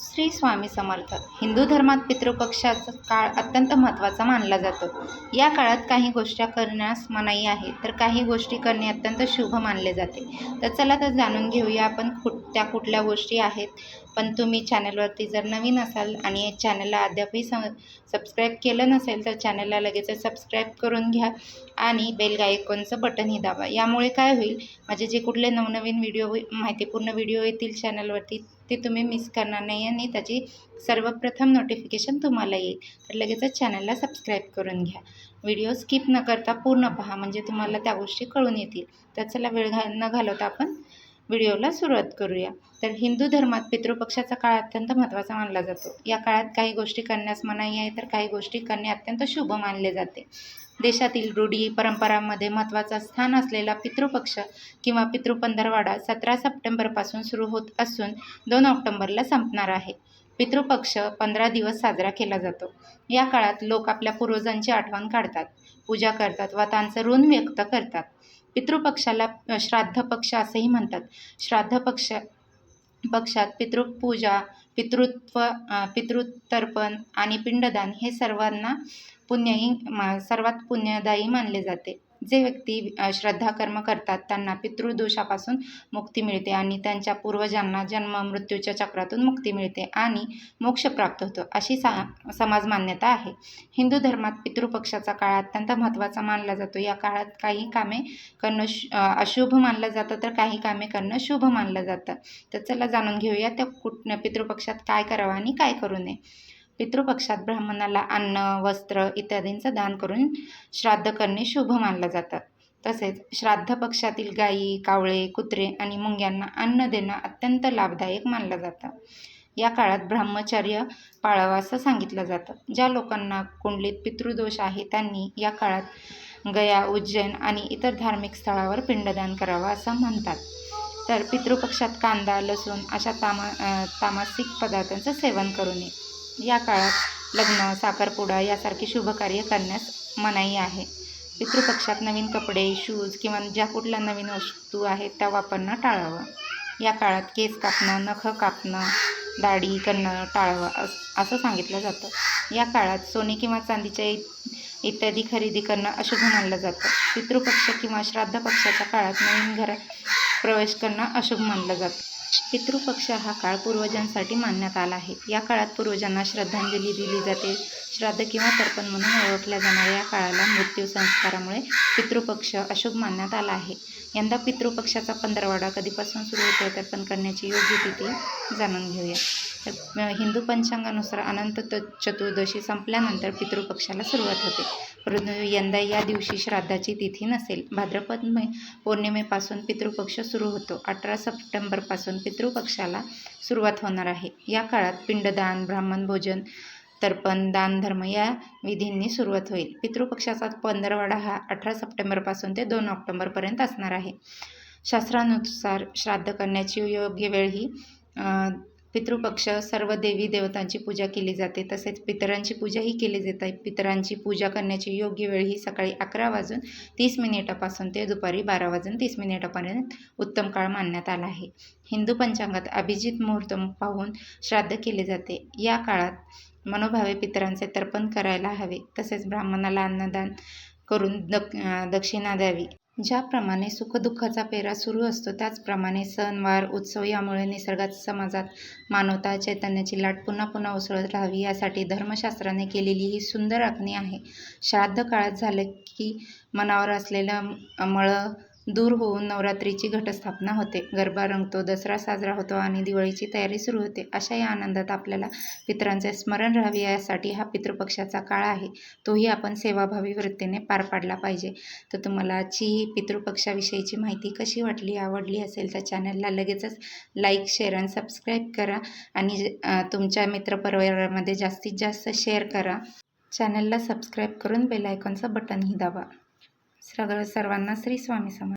श्री स्वामी समर्थ. हिंदू धर्मात पितृपक्षाचा काळ अत्यंत महत्त्वाचा मानला जातो. या काळात काही गोष्टी करण्यास मनाई आहे तर काही गोष्टी करणे अत्यंत शुभ मानले जाते. तर चला तर जाणून घेऊया आपण कुठ त्या कुठल्या गोष्टी आहेत पण तुम्ही चॅनलवरती जर नवीन असाल आणि चॅनलला अद्यापही स सबस्क्राईब केलं नसेल तर चॅनलला लगेच सबस्क्राईब करून घ्या आणि बेल आयकॉनचं बटनही दाबा. यामुळे काय होईल माझे जे कुठले नवनवीन व्हिडिओ माहितीपूर्ण व्हिडिओ येतील चॅनलवरती ते तुम्ही मिस करणार नाही आणि त्याची सर्वप्रथम नोटिफिकेशन तुम्हाला येईल. तर लगेचच चॅनलला सबस्क्राईब करून घ्या. व्हिडिओ स्किप न करता पूर्ण पहा म्हणजे तुम्हाला त्या गोष्टी कळून येतील. तर चला वेळ घा न घालवता आपण व्हिडिओला सुरुवात करूया. तर हिंदू धर्मात पितृपक्षाचा काळ अत्यंत महत्त्वाचा मानला जातो. या काळात काही गोष्टी करण्यास मनाई आहे तर काही गोष्टी करणे अत्यंत शुभ मानले जाते. देशातील रूढी परंपरांमध्ये महत्त्वाचा स्थान असलेला पितृपक्ष किंवा पितृपंधरवाडा सतरा सप्टेंबरपासून सुरू होत असून दोन ऑक्टोंबरला संपणार आहे. पितृपक्ष पंधरा दिवस साजरा केला जातो. या काळात लोक आपल्या पूर्वजांची आठवण काढतात. पूजा करतात व त्यांचं ऋण व्यक्त करतात. पितृपक्षाला श्राद्ध पक्ष असेही म्हणतात. श्राद्ध पक्ष पक्षात पितृपूजा पितृत्व पितृतर्पण आणि पिंडदान हे सर्वांना पुण्यही मा सर्वात पुण्यदायी मानले जाते. जे व्यक्ती श्रद्धा कर्म करतात त्यांना पितृदोषापासून मुक्ती मिळते आणि त्यांच्या पूर्वजांना जन्म मृत्यूच्या चक्रातून मुक्ती मिळते आणि मोक्ष प्राप्त होतो अशी सा समाज मान्यता आहे. हिंदू धर्मात पितृपक्षाचा काळ अत्यंत महत्त्वाचा मानला जातो. या काळात काही कामे करणं अशुभ मानलं जातं तर काही कामे करणं शुभ मानलं जातं. तर चला जाणून घेऊया त्या कुठ पितृपक्षात काय करावं आणि काय करू नये. पितृपक्षात ब्राह्मणाला अन्न वस्त्र इत्यादींचं दान करून श्राद्ध करणे शुभ मानलं जातं. तसेच श्राद्ध पक्षातील गायी कावळे कुत्रे आणि मुंग्यांना अन्न देणं अत्यंत लाभदायक मानलं जातं. या काळात ब्रह्मचर्य पाळावं असं सांगितलं जातं. ज्या लोकांना कुंडलीत पितृदोष आहे त्यांनी या काळात गया उज्जैन आणि इतर धार्मिक स्थळावर पिंडदान करावं असं म्हणतात. तर पितृपक्षात कांदा लसूण अशा तामा तामासिक पदार्थांचं सेवन करू नये. या काळात लग्न साखरपुडा यासारखी शुभकार्य करण्यास मनाई आहे. पितृपक्षात नवीन कपडे शूज किंवा ज्या कुठल्या नवीन वस्तू आहेत त्या वापरणं टाळावं. या काळात केस कापणं नख कापणं दाढी करणं टाळावं असं सांगितलं जातं. या काळात सोने किंवा चांदीच्या इत्यादी खरेदी करणं अशुभ मानलं जातं. पितृपक्ष किंवा श्राद्ध पक्षाच्या काळात नवीन घरात प्रवेश करणं अशुभ मानलं जातं. पितृपक्ष हा काळ पूर्वजांसाठी मानण्यात आला आहे. या काळात पूर्वजांना श्रद्धांजली दिली जाते. श्राद्ध किंवा तर्पण म्हणून ओळखल्या जाणाऱ्या या काळाला मृत्यू संस्कारामुळे पितृपक्ष अशुभ मानण्यात आला आहे. यंदा पितृपक्षाचा पंधरवाडा कधीपासून सुरू होतो तर्पण करण्याची योग्य तिथी जाणून घेऊया. तर हिंदू पंचांगानुसार अनंत चतुर्दशी संपल्यानंतर पितृपक्षाला सुरुवात होते. परंतु यंदा या दिवशी श्राद्धाची तिथी नसेल. भाद्रपद पौर्णिमेपासून पितृपक्ष सुरू होतो. अठरा सप्टेंबरपासून पितृपक्षाला सुरुवात होणार आहे. या काळात पिंडदान ब्राह्मण भोजन तर्पण दानधर्म या विधींनी सुरुवात होईल. पितृपक्षाचा पंधरवाडा हा अठरा सप्टेंबरपासून ते दोन ऑक्टोबरपर्यंत असणार आहे. शास्त्रानुसार श्राद्ध करण्याची योग्य वेळ ही पितृपक्ष सर्व देवी देवतांची पूजा केली जाते. तसेच पितरांची पूजाही केली जाते. पितरांची पूजा करण्याची योग्य वेळ ही सकाळी अकरा वाजून तीस मिनिटापासून ते दुपारी बारा वाजून तीस मिनिटापर्यंत उत्तम काळ मानण्यात आला आहे. हिंदू पंचांगात अभिजित मुहूर्त पाहून श्राद्ध केले जाते. या काळात मनोभावे पितरांचे तर्पण करायला हवे. तसेच ब्राह्मणाला अन्नदान करून दक दक्षिणा द्यावी. ज्याप्रमाणे सुखदुःखाचा पेरा सुरू असतो त्याचप्रमाणे सणवार उत्सव यामुळे निसर्गात समाजात मानवता चैतन्याची लाट पुन्हा पुन्हा उसळत राहावी यासाठी धर्मशास्त्राने केलेली ही सुंदर आखणी आहे. श्राद्ध काळात झालं की मनावर असलेलं मळं दूर होऊन नवरात्रीची घटस्थापना होते. गरबा रंगतो दसरा साजरा होतो आणि दिवाळीची तयारी सुरू होते. अशा या आनंदात आपल्याला पितरांचे स्मरण राहावे यासाठी हा पितृपक्षाचा काळ आहे. तोही आपण सेवाभावी वृत्तीने पार पाडला पाहिजे. तर तुम्हाला आजची ही पितृपक्षाविषयीची माहिती कशी वाटली आवडली असेल तर चॅनलला लगेचच लाईक शेअर आणि सबस्क्राईब करा आणि तुमच्या मित्रपरिवारामध्ये जास्तीत जास्त शेअर करा. चॅनलला सबस्क्राईब करून बेल आयकॉनचं बटनही दाबा. सगळं सर्वांना श्री स्वामी समर्थ.